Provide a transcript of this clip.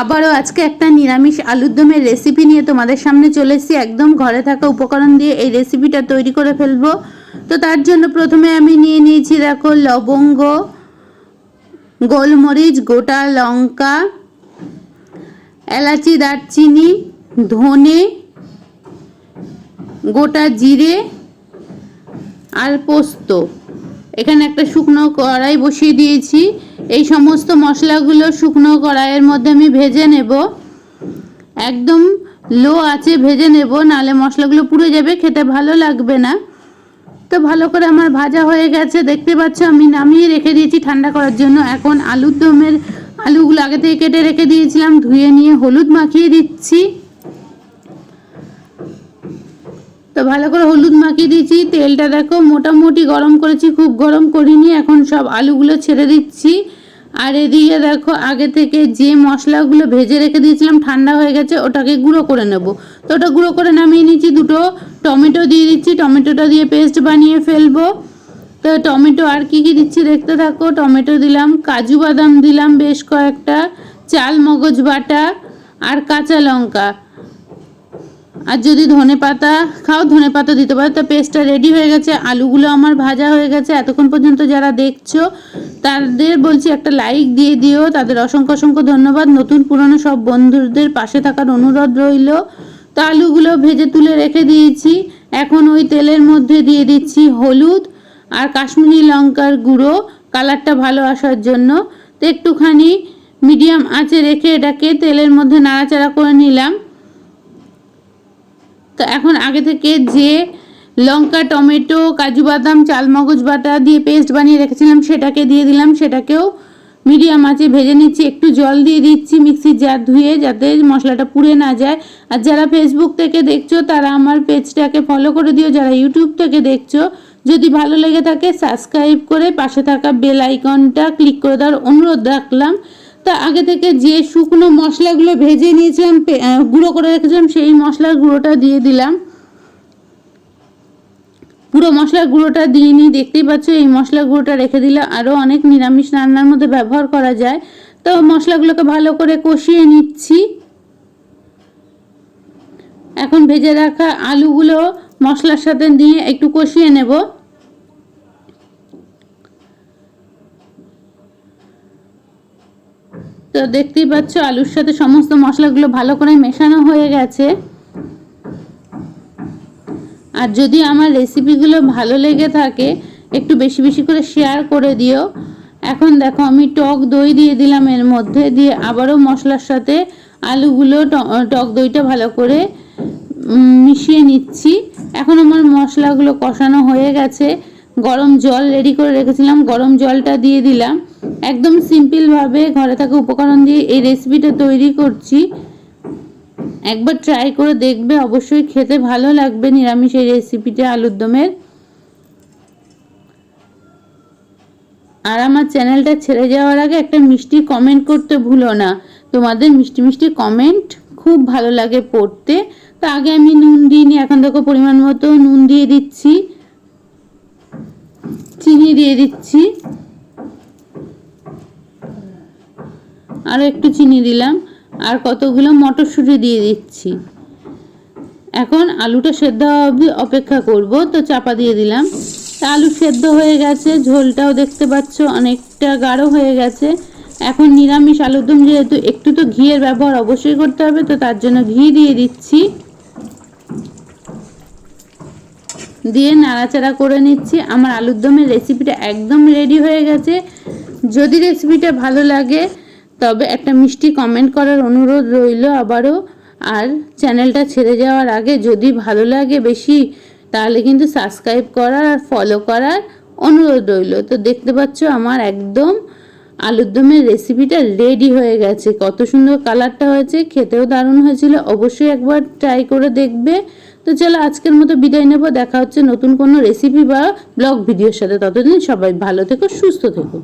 আবারও আজকে একটা নিরামিষ আলুর দমের রেসিপি নিয়ে তোমাদের সামনে চলে এসেছি। একদম ঘরে থাকা উপকরণ দিয়ে এই রেসিপিটা তৈরি করে ফেলব। তো তার জন্য প্রথমে আমি নিয়ে নিয়েছি দেখো লবঙ্গ, গোলমরিচ, গোটা লঙ্কা, এলাচি, দারচিনি, ধনে, গোটা জিরে আর পোস্ত। এখানে একটা শুকনো কড়াই বসিয়ে দিয়েছি। এই সমস্ত মশলাগুলো শুকনো কড়াইয়ের মধ্যে আমি ভেজে নেব। একদম লো আছে ভেজে নেব, নালে মশলাগুলো পুড়ে যাবে, খেতে ভালো লাগবে না। তো ভালো করে আমার ভাজা হয়ে গেছে, দেখতে পাচ্ছ আমি নামিয়ে রেখে দিয়েছি ঠান্ডা করার জন্য। এখন আলুর দমের আলুগুলো আগে থেকে কেটে রেখে দিয়েছিলাম, ধুয়ে নিয়ে হলুদ মাখিয়ে দিচ্ছি। তো ভালো করে হলুদ মাখিয়ে দিয়েছি। তেলটা দেখো, মোটামুটি গরম করেছি, খুব গরম করিনি। এখন সব আলুগুলো ছেড়ে দিচ্ছি। আর এদিকে দেখো, আগে থেকে যে মশলাগুলো ভেজে রেখে দিয়েছিলাম, ঠান্ডা হয়ে গেছে, ওটাকে গুঁড়ো করে নেব। তো ওটা গুঁড়ো করে নামিয়ে নিচ্ছি দুটো। টমেটো দিয়ে দিচ্ছি, টমেটোটা দিয়ে পেস্ট বানিয়ে ফেলব। তো টমেটো আর কি কি দিচ্ছি দেখতে থাকো। টমেটো দিলাম, কাজু বাদাম দিলাম বেশ কয়েকটা, চাল মগজ বাটা আর কাঁচা লঙ্কা। আর যদি ধনে পাতা খাও, ধনে পাতা দিতে পারো। তো পেস্টটা রেডি হয়ে গেছে। আলুগুলো আমার ভাজা হয়ে গেছে। এতক্ষণ পর্যন্ত যারা দেখছ, তাদের বলছি একটা লাইক দিয়ে দিও। তাদের অসংখ্য অসংখ্য ধন্যবাদ। নতুন পুরনো সব বন্ধুদের পাশে থাকার অনুরোধ রইল। তো আলুগুলো ভেজে তুলে রেখে দিয়েছি। এখন ওই তেলের মধ্যে দিয়ে দিচ্ছি হলুদ আর কাশ্মীরি লঙ্কার গুঁড়ো। কালারটা ভালো আসার জন্য। তো একটুখানি মিডিয়াম আঁচে রেখে এটাকে তেলের মধ্যে নাড়াচাড়া করে নিলাম। এখন আগে থেকে যে লঙ্কা, টমেটো, কাজু বাদাম, চালমগজ বাটা দিয়ে পেস্ট বানিয়ে রেখেছিলাম, সেটাকে দিয়ে দিলাম, সেটাকেও মিডিয়াম আঁচে ভেজে নিচ্ছি। একটু জল দিয়ে দিচ্ছি মিক্সির জার ধুয়ে যাতে মশলাটা পুড়ে না যায়। আর যারা ফেসবুক থেকে দেখছ, তারা আমার পেজটাকে ফলো করে দিও। যারা ইউটিউব থেকে দেখছ, যদি ভালো লেগে থাকে সাবস্ক্রাইব করে পাশে থাকা বেল আইকনটা ক্লিক করে দেওয়ার অনুরোধ রাখলাম। তা আগে থেকে যে শুকনো মশলাগুলো ভেজে নিয়েছিলাম গুঁড়ো করে রেখেছিলাম, সেই মশলার গুঁড়োটা দিয়ে দিলাম। পুরো মশলার গুঁড়োটা দিয়ে নিই, দেখতেই পাচ্ছ, এই মশলার গুঁড়োটা রেখে দিলে আরও অনেক নিরামিষ রান্নার মধ্যে ব্যবহার করা যায়। তো মশলাগুলোকে ভালো করে কষিয়ে নিচ্ছি। এখন ভেজে রাখা আলুগুলো মশলার সাথে দিয়ে একটু কষিয়ে নেব। তো দেখতেই পাচ্ছ, আলুর সাথে সমস্ত মশলাগুলো ভালো করে মেশানো হয়ে গেছে। আর যদি আমার রেসিপিগুলো ভালো লেগে থাকে, একটু বেশি বেশি করে শেয়ার করে দিও। এখন দেখো, আমি টক দই দিয়ে দিলাম এর মধ্যে, দিয়ে আবারও মশলার সাথে আলুগুলো টক দইটা ভালো করে মিশিয়ে নিচ্ছি। এখন আমার মশলাগুলো কষানো হয়ে গেছে। গরম জল রেডি করে রেখেছিলাম, গরম জলটা দিয়ে দিলাম। একদম সিম্পলভাবে ঘরে থাকা উপকরণ দিয়ে এই রেসিপিটা তৈরি করছি। একবার ট্রাই করে দেখবে, অবশ্যই খেতে ভালো লাগবে নিরামিষ এই রেসিপিটা আলুর দমের। আর আমার চ্যানেলটা ছেড়ে যাওয়ার আগে একটা মিষ্টি কমেন্ট করতে ভুলো না। তোমাদের মিষ্টি মিষ্টি কমেন্ট খুব ভালো লাগে পড়তে। তো আগে আমি নুন দিইনি, এখন দেখো পরিমাণ মতো নুন দিয়ে দিচ্ছি। চিনি দিয়ে দিচ্ছি। আরও একটু চিনি দিলাম, আর কতগুলো মটরশুঁটি দিয়ে দিচ্ছি। এখন আলুটা সেদ্ধ হওয়া অবধি অপেক্ষা করব, তো চাপা দিয়ে দিলাম। তা আলু সেদ্ধ হয়ে গেছে, ঝোলটাও দেখতে পাচ্ছ অনেকটা গাঢ় হয়ে গেছে। এখন নিরামিষ আলুর দম যেহেতু, একটু তো ঘিয়ের ব্যবহার অবশ্যই করতে হবে, তো তার জন্য ঘি দিয়ে দিচ্ছি। দিয়ে নাড়াচাড়া করে নিচ্ছি। আমার আলুর দমের রেসিপিটা একদম রেডি হয়ে গেছে। যদি রেসিপিটা ভালো লাগে তবে একটা মিষ্টি কমেন্ট করার অনুরোধ রইল আবারও। আর চ্যানেলটা ছেড়ে যাওয়ার আগে যদি ভালো লাগে বেশি, তাহলে কিন্তু সাবস্ক্রাইব করার আর ফলো করার অনুরোধ রইল। তো দেখতে পাচ্ছ আমার একদম আলুর দমের রেসিপিটা রেডি হয়ে গেছে। কত সুন্দর কালারটা হয়েছে, খেতেও দারুণ হয়েছিল, অবশ্যই একবার ট্রাই করে দেখবে। তো চলো আজকের মতো বিদায় নেব, দেখা হচ্ছে নতুন কোনো রেসিপি বা ব্লগ ভিডিওর সাথে। ততদিন সবাই ভালো থেকো, সুস্থ থেকো।